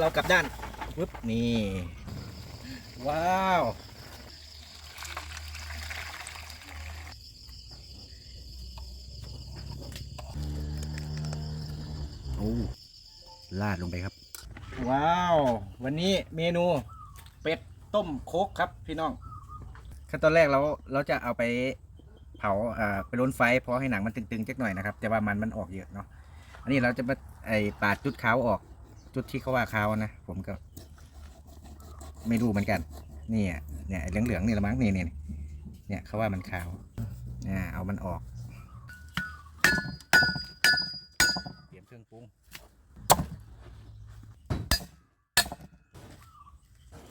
เรากลับด้านปึ๊บนี่ ว้าว โอ้ลาดลงไปครับ ว้าว วันนี้เมนูเป็ดต้มโคกครับพี่น้อง ขั้นตอนแรกเราเราจะเอาไปเผาอ่าไปล้นไฟเพราะให้หนังมันตึงๆจักหน่อยนะครับ แต่ว่ามันมันออกเยอะเนาะ อันนี้เราจะมาไอปาดจุดขาวออก จุดที่เขาว่าขาวนะ ผมก็ ไม่รู้เหมือนกัน นี่อะเนี่ยเหลืองๆนี่ละมั้งนี่เนี่ยเนี่ยเขาว่ามันขาวอ่าเอามันออกเตรียมเครื่องปรุง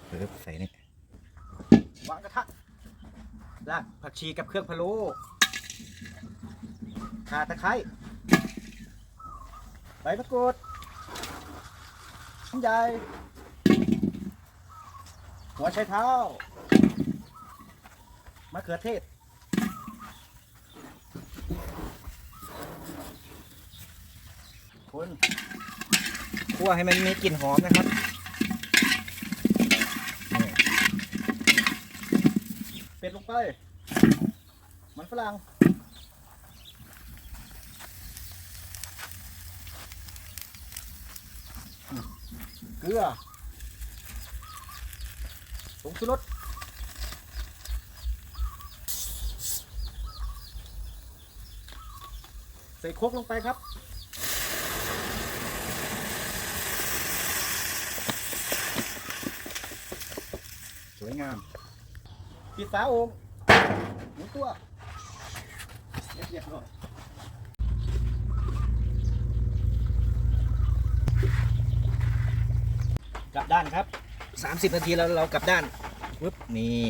เปิดใส่นี่วางกระทะรากผักชีกับเครื่องพะโล้ข่าตะไคร้ใบมะกรูด น้ำใหญ่ หัวไชเท้ามะเขือเทศคนคั่วให้มันมีกลิ่นหอมนะครับเป็ดลงไป มันฝรั่ง เกลือผงชูรสใส่โคกลงไปครับสวยงามปิดฝาโอ่งหมุนตัวเรียบร้อย กลับด้านครับ 30 นาทีแล้วเรากลับด้านปึ๊บนี่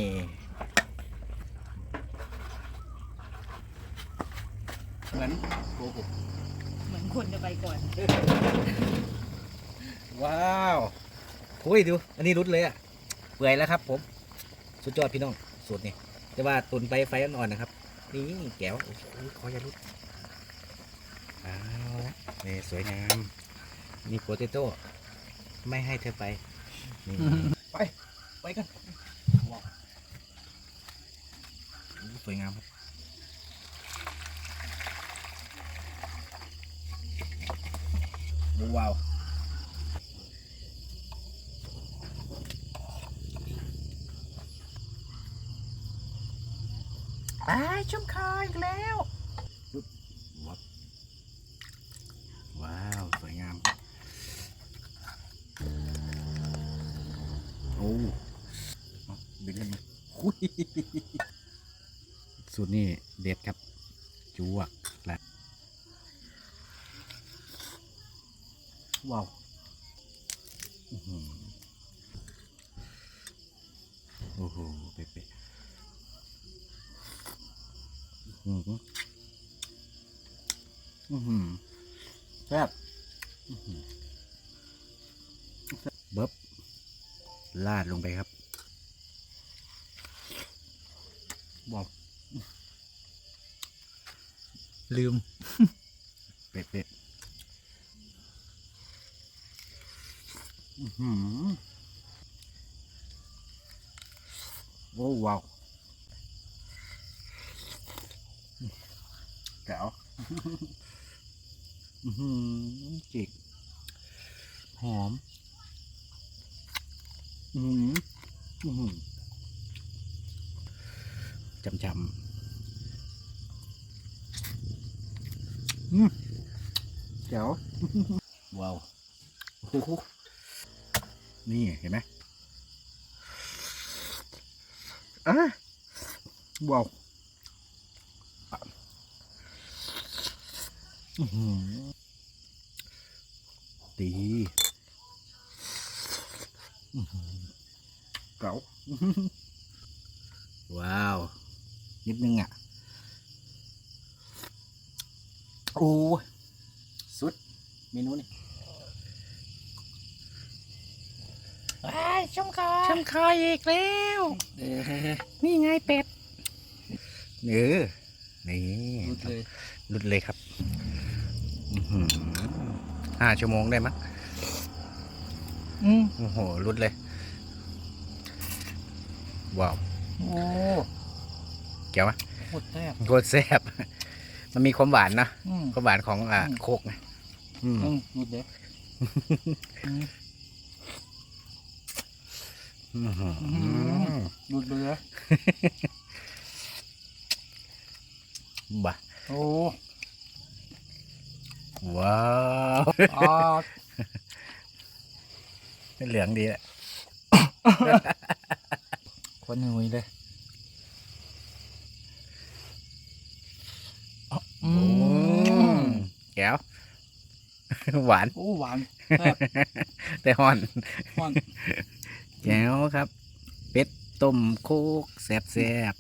เหมือนโกหกเหมือนคนจะไปก่อน ว้าวโอ้ยดู อันนี้รุดเลยอะ เปื่อยแล้วครับผม สุดยอดพี่น้องสูตรนี่แต่ว่าตุนไปไฟอ่อนๆนะครับ นี่แก้วโอ้โหขออย่ารุดเอาละนี่สวยงามนี่โปเตโต้ ไม่ให้เธอไปนี่ไป ไปกันว้าวโอ้สวยงามครับว้าวอ้ายชุ่มคออีกแล้ว สูตรนี้เด็ดครับจวกและว้าวอือหือโอ้โหเป๊ะๆอืมอือหือแซ่บอือหือเบิบลาดลงไปครับ บอกลืม เป็ดเป็ดอื้อหือโอ้ว้าวแก้วอื้อหือจิกหอม อือหืออื้อหือจำจำอืม แก้วว้าวโอ้โหนี่เห็นไหมอะว้าวอื้อหือดีอื้อหือเก๋าว้าว นิดนึงอะ โอ้ยสุด เมนูนี่ว้ายชุ่มคอช่ำคออีกแล้ว นี่ไงเป็ดเออนี่รุดเลยรุดเลยครับอื้อหือห้าชั่วโมงได้มั้งอืมโอ้โหรุดเลย ว้าว โอ้ เกี่ยวไหมโคตรแซ่บโคตรแซ่บ มันมีความหวานนะอืมความหวานของอ่าอืมโคกไงอืมอืมหลุดเลยอืมอื้อหือหลุดเลยเหรอบ้าโอ้ว้าวอ่าเหลืองดีแหละ คนหนุ่ยเลยอื โอ้ ม แก้ว หวาน โอ้หวานแซ่บแต่ห่อนหวานแก้วครับ เป็ดต้มโคกแซ่บแซ่บ